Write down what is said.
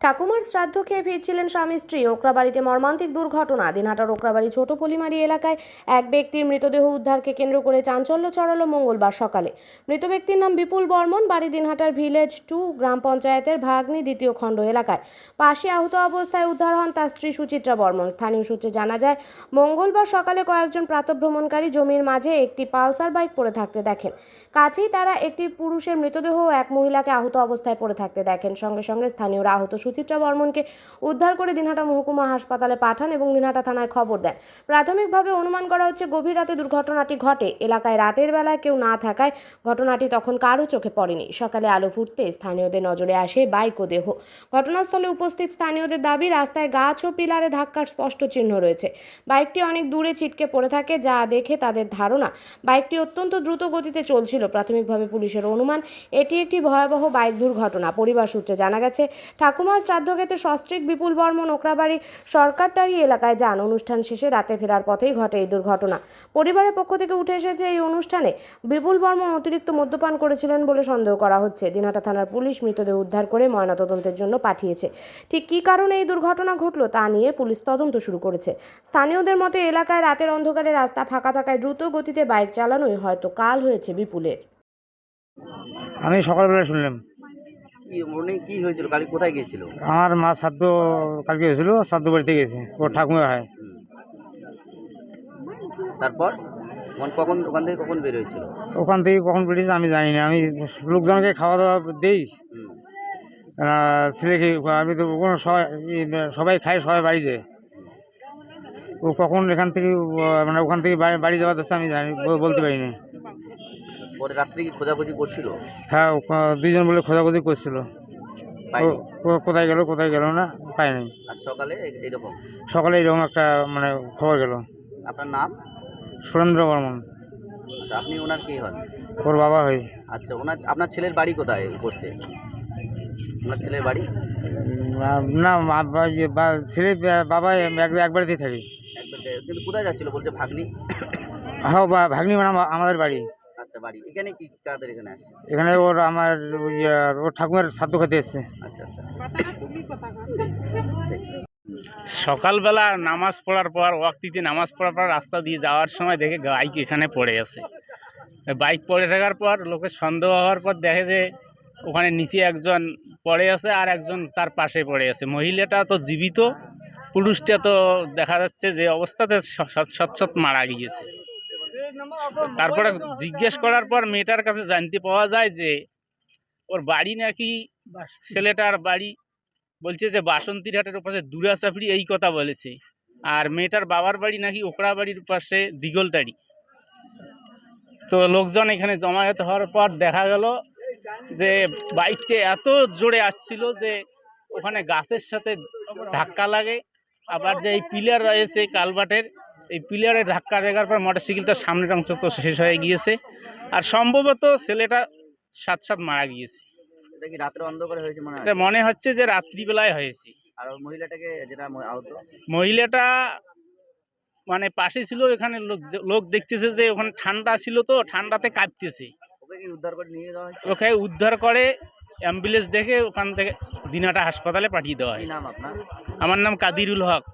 ঠাকুমার শ্রাদ্ধ খেয়ে ফিরছিলেন স্বামী স্ত্রী। ওকরাবাড়িতে মর্মান্তিক দুর্ঘটনা। দিনহাটার ওকরাবাড়ি ছোট পলিমারি এলাকায় এক ব্যক্তির মৃতদেহ উদ্ধারকে কেন্দ্র করে চাঞ্চল্য ছড়ালো মঙ্গলবার সকালে। মৃত ব্যক্তির নাম বিপুল বর্মন। বাড়ি দিনহাটার ভিলেজ টু গ্রাম পঞ্চায়েতের ভাগ্নি দ্বিতীয় খণ্ড এলাকায়। পাশে আহত অবস্থায় উদ্ধার হন তার স্ত্রী সুচিত্রা বর্মন। স্থানীয় সূত্রে জানা যায়, মঙ্গলবার সকালে কয়েকজন প্রাতভ্রমণকারী জমির মাঝে একটি পালসার বাইক পড়ে থাকতে দেখেন। কাছেই তারা একটি পুরুষের মৃতদেহ এক মহিলাকে আহত অবস্থায় পড়ে থাকতে দেখেন। সঙ্গে সঙ্গে স্থানীয়রা আহত সুচিত্রা বর্মনকে উদ্ধার করে দিনহাটা মহকুমা হাসপাতালে পাঠান এবং দিনহাটা থানায় খবর দেন। প্রাথমিকভাবে অনুমান করা হচ্ছে গভীর রাতে দুর্ঘটনাটি ঘটে। এলাকায় রাতের বেলায় কেউ না থাকায় ঘটনাটি তখন কারও চোখে পড়েনি। সকালে আলো ফুটতে স্থানীয়দের নজরে আসে বাইক ও দেহ। ঘটনাস্থলে উপস্থিত স্থানীয়দের দাবি, রাস্তায় গাছ ও পিলারে ধাক্কার স্পষ্ট চিহ্ন রয়েছে। বাইকটি অনেক দূরে ছিটকে পড়ে থাকে, যা দেখে তাদের ধারণা, বাইকটি অত্যন্ত দ্রুত গতিতে চলছিল। প্রাথমিকভাবে পুলিশের অনুমান, এটি একটি ভয়াবহ বাইক দুর্ঘটনা। পরিবার সূত্রে জানা গেছে ঠাকুমার শ্রাদ্ধক্ষেত্রে সস্ত্রীক বিপুল বর্মন ওকরাবাড়ি সরকারটারি এলাকায় যান। অনুষ্ঠান শেষে রাতে ফেরার পথেই ঘটে এই দুর্ঘটনা। পরিবারের পক্ষ থেকে উঠে এসেছে এই অনুষ্ঠানে বিপুল বর্মন অতিরিক্ত মদ্যপান করেছিলেন বলে সন্দেহ করা হচ্ছে। দিনহাটা থানার পুলিশ মৃতদেহ উদ্ধার করে ময়নাতদন্তের জন্য পাঠিয়েছে। ঠিক কী কারণে এই দুর্ঘটনা ঘটলো তা নিয়ে পুলিশ তদন্ত শুরু করেছে। স্থানীয়দের মতে, এলাকায় রাতের অন্ধকারে রাস্তা ফাঁকা থাকায় দ্রুত গতিতে বাইক চালানোই হয়তো কাল হয়েছে বিপুলের। আমি সকালবেলা শুনলাম। কি মনে কি হয়েছিল? কালি কোথায় গিয়েছিল? আমার মা শ্রাদ্ধ কালকে হয়েছিল শ্রাদ্ধ বাড়িতে গেছে ওর ঠাকুমা হয়। তারপর? মন কখন ওখান থেকে কখন বের হয়েছিল? ওখান থেকে কখন বেরিয়েছে আমি জানি না। আমি লোকজনকে খাওয়া দাওয়া দেই। ছেলেকে আমি তো কোনো সবাই ই, সবাই সবাই বাড়িতে ও কখন এখান থেকে মানে ওখান থেকে বাড়ি বাড়ি যাওয়া যাচ্ছে আমি জানি বলতে পারি পরে রাত্রে কি খোঁজাখুঁজি করছিল? হ্যাঁ ও, দুইজন বলে খোঁজাখুঁজি করছিল। পাইনি? ও- ও কোথায় গেল কোথায় গেল না পাই নাই আর সকালে এ- এইরকম? সকালে এরকম একটা মানে খবর গেল। আপনার নাম? সুরেন্দ্র বর্মন। আচ্ছা আপনি ওনার কি হন? ওর বাবা হয়। আচ্ছা ওনার আপনার ছেলের বাড়ি কোথায় করছে ওনার ছেলের বাড়ি? না মা- বা- ইয়ে বা- ছেলে বা- বাবা এক বাড়িতেই থাকি। একবার দে- কিন্তু কোথায় যাচ্ছিল? বলছে ভাগ্নি? হ্যাঁ বা- ভাগ্নি মানে আমা- আমাদের বাড়ি। আচ্ছা বাড়ি। এখানে কি তাদের এখানে আসছে? এখানে ওর আমার ওই, আহ, ওর খেতে এসছে। আচ্ছা আচ্ছা। সকালবেলা নামাজ পড়ার পর ওয়াক্তিতে নামাজ পড়ার পর রাস্তা দিয়ে যাওয়ার সময় দেখে বাইক এখানে পড়ে আছে। বাইক পড়ে থাকার পর লোকের সন্দেহ হওয়ার পর দেখে যে ওখানে নিচে একজন পড়ে আছে আর একজন তার পাশে পড়ে আছে। মহিলাটা তো জীবিত পুরুষটা তো দেখা যাচ্ছে যে অবস্থাতে সৎসৎ মারা গিয়েছে। তারপরে জিজ্ঞেস করার পর মেয়েটার কাছে জানতে পাওয়া যায় যে ওর বাড়ি নাকি ছেলেটার বাড়ি। বলছে যে বাসন্তীর হাটের পাশে দুরাচাপড়ি এই কথা বলেছে। আর মেয়েটার বাবার বাড়ি নাকি ওকড়া বাড়ির পাশে দিগলটারি তো লোকজন এখানে জমায়েত হওয়ার পর দেখা গেল যে বাইকটা এত জোরে আসছিল যে ওখানে গাছের সাথে ধাক্কা লাগে। আবার যে এই পিলার রয়েছে কালবাটের এই পিলারে ধাক্কা দেওয়ার পর মোটরসাইকেলটার সামনের অংশ তো শেষ হয়ে গিয়েছে। আর সম্ভবত ছেলেটা সাত সাত মারা গিয়েছে। এটা কি রাত্রে অন্ধকার হয়েছে মনে হয়? এটা মনে হচ্ছে যে রাত্রিবেলায় হয়েছে। আর মহিলাটাকে যেটা আহত? মহিলাটা মানে পাশে ছিল এখানে লোক লোক দেখতেছে যে ওখানে ঠান্ডা ছিল তো ঠান্ডাতে কাঁপতেছে। ওকে উদ্ধার করে নিয়ে যাওয়া ওকে উদ্ধার করে অ্যাম্বুলেন্স দেখে ওখান থেকে দিনাটা হাসপাতালে পাঠিয়ে দেওয়া কি হয়েছে। আমার নাম কাদিরুল হক।